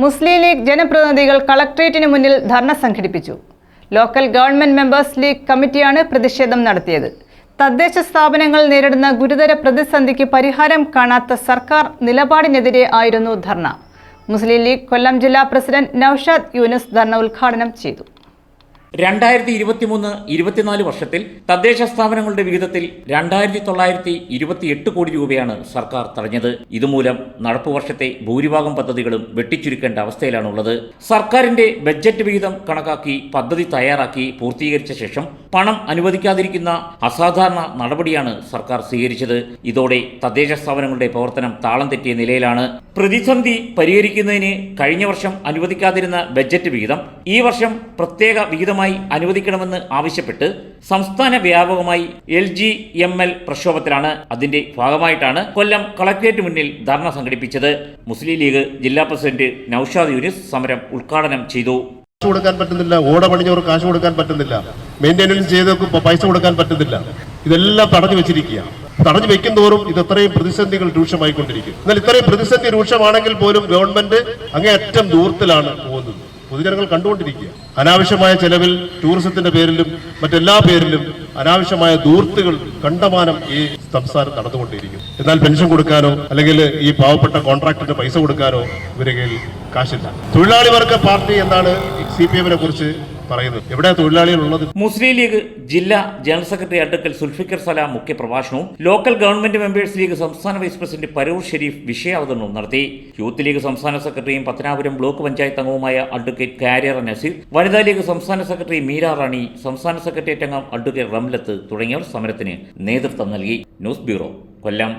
മുസ്ലിം league ജനപ്രതിനിധികൾ കളക്ട്രേറ്റിന് മുന്നിൽ ധർണ സംഘടിപ്പിച്ചു. ലോക്കൽ ഗവൺമെന്റ് മെമ്പേഴ്സ് ലീഗ് കമ്മിറ്റിയാണ് പ്രതിഷേധം നടത്തിയത്. തദ്ദേശ സ്ഥാപനങ്ങൾ നേരിടുന്ന ഗുരുതര പ്രതിസന്ധിക്ക് പരിഹാരം കാണാത്ത സർക്കാർ നിലപാടിനെതിരെ ആയിരുന്നു ധർണ. മുസ്ലിം ലീഗ് കൊല്ലം ജില്ലാ പ്രസിഡന്റ് നൌഷാദ് യൂനുസ് ധർണ ഉദ്ഘാടനം ചെയ്തു. രണ്ടായിരത്തി ഇരുപത്തിമൂന്ന് ഇരുപത്തിനാല് വർഷത്തിൽ തദ്ദേശ സ്ഥാപനങ്ങളുടെ വിഹിതത്തിൽ രണ്ടായിരത്തി തൊള്ളായിരത്തി ഇരുപത്തി എട്ട് കോടി രൂപയാണ് സർക്കാർ തടഞ്ഞത്. ഇതുമൂലം നടപ്പു വർഷത്തെ ഭൂരിഭാഗം പദ്ധതികളും വെട്ടിച്ചുരുക്കേണ്ട അവസ്ഥയിലാണുള്ളത്. സർക്കാരിന്റെ ബഡ്ജറ്റ് വിഹിതം കണക്കാക്കി പദ്ധതി തയ്യാറാക്കി പൂർത്തീകരിച്ച ശേഷം പണം അനുവദിക്കാതിരിക്കുന്ന അസാധാരണ നടപടിയാണ് സർക്കാർ സ്വീകരിച്ചത്. ഇതോടെ തദ്ദേശ സ്ഥാപനങ്ങളുടെ പ്രവർത്തനം താളം തെറ്റിയ നിലയിലാണ്. പ്രതിസന്ധി പരിഹരിക്കുന്നതിന് കഴിഞ്ഞ വർഷം അനുവദിക്കാതിരുന്ന ബഡ്ജറ്റ് വിഹിതം ഈ വർഷം പ്രത്യേക വിഹിതമായി അനുവദിക്കണമെന്ന് ആവശ്യപ്പെട്ട് സംസ്ഥാന വ്യാപകമായി എൽ ജി എം എൽ പ്രക്ഷോഭത്തിലാണ് അതിന്റെ ഭാഗമായിട്ടാണ് കൊല്ലം കളക്ട്രേറ്റ് മുന്നിൽ ധർണ സംഘടിപ്പിച്ചത്. മുസ്ലിം ലീഗ് ജില്ലാ പ്രസിഡന്റ് നൌഷാദ് യൂനിസ് സമരം ഉദ്ഘാടനം ചെയ്തു. കൊടുക്കാൻ പറ്റുന്നില്ല ഓട പണിഞ്ഞവർക്ക് കാശ് കൊടുക്കാൻ പറ്റുന്നില്ല മെയിന്റെനൻസ് ചെയ്തവർക്ക് പൈസ കൊടുക്കാൻ പറ്റുന്നില്ല. ഇതെല്ലാം തടഞ്ഞു വെച്ചിരിക്കുക തടഞ്ഞു വെക്കുന്തോറും ഇത് അത്രയും പ്രതിസന്ധികൾ രൂക്ഷമായിക്കൊണ്ടിരിക്കും. എന്നാൽ ഇത്രയും പ്രതിസന്ധി രൂക്ഷമാണെങ്കിൽ പോലും ഗവൺമെന്റ് അങ്ങേയറ്റം ദൂരത്തിലാണ് പൊതുജനങ്ങൾ കണ്ടുകൊണ്ടിരിക്കുക. അനാവശ്യമായ ചെലവിൽ ടൂറിസത്തിന്റെ പേരിലും മറ്റെല്ലാ പേരിലും അനാവശ്യമായ ദൂർത്തുകൾ കണ്ടമാനം ഈ സംസ്ഥാനം നടന്നുകൊണ്ടിരിക്കും. എന്നാൽ പെൻഷൻ കൊടുക്കാനോ അല്ലെങ്കിൽ ഈ പാവപ്പെട്ട കോൺട്രാക്ടറിന് പൈസ കൊടുക്കാനോ ഇവരുടെ കയ്യിൽ കാശില്ല. തൊഴിലാളി വർഗ പാർട്ടി എന്നാണ് സി പി എമ്മിനെ കുറിച്ച് പറയുന്നത്. എവിടെ തൊഴിലാളികൾ ഉള്ളത്? മുസ്ലിം ലീഗ് ജില്ലാ general secretary advocate Zulfikar Salam മുഖ്യപ്രഭാഷണവും local government members League സംസ്ഥാന വൈസ് പ്രസിഡന്റ് പരൂർ ഷെരീഫ് വിഷയാവതരണവും നടത്തി. യൂത്ത് ലീഗ് സംസ്ഥാന സെക്രട്ടറിയും പത്തനാപുരം ബ്ലോക്ക് പഞ്ചായത്ത് അംഗവുമായ അഡ്വക്കേറ്റ് കാരിയർ നസീർ വനിതാ ലീഗ് സംസ്ഥാന സെക്രട്ടറി മീര റാണി സംസ്ഥാന സെക്രട്ടേറിയറ്റ് അംഗം അഡ്വക്കേറ്റ് റംലത്ത് തുടങ്ങിയവർ സമരത്തിന് നേതൃത്വം നൽകി. News bureau Kollam.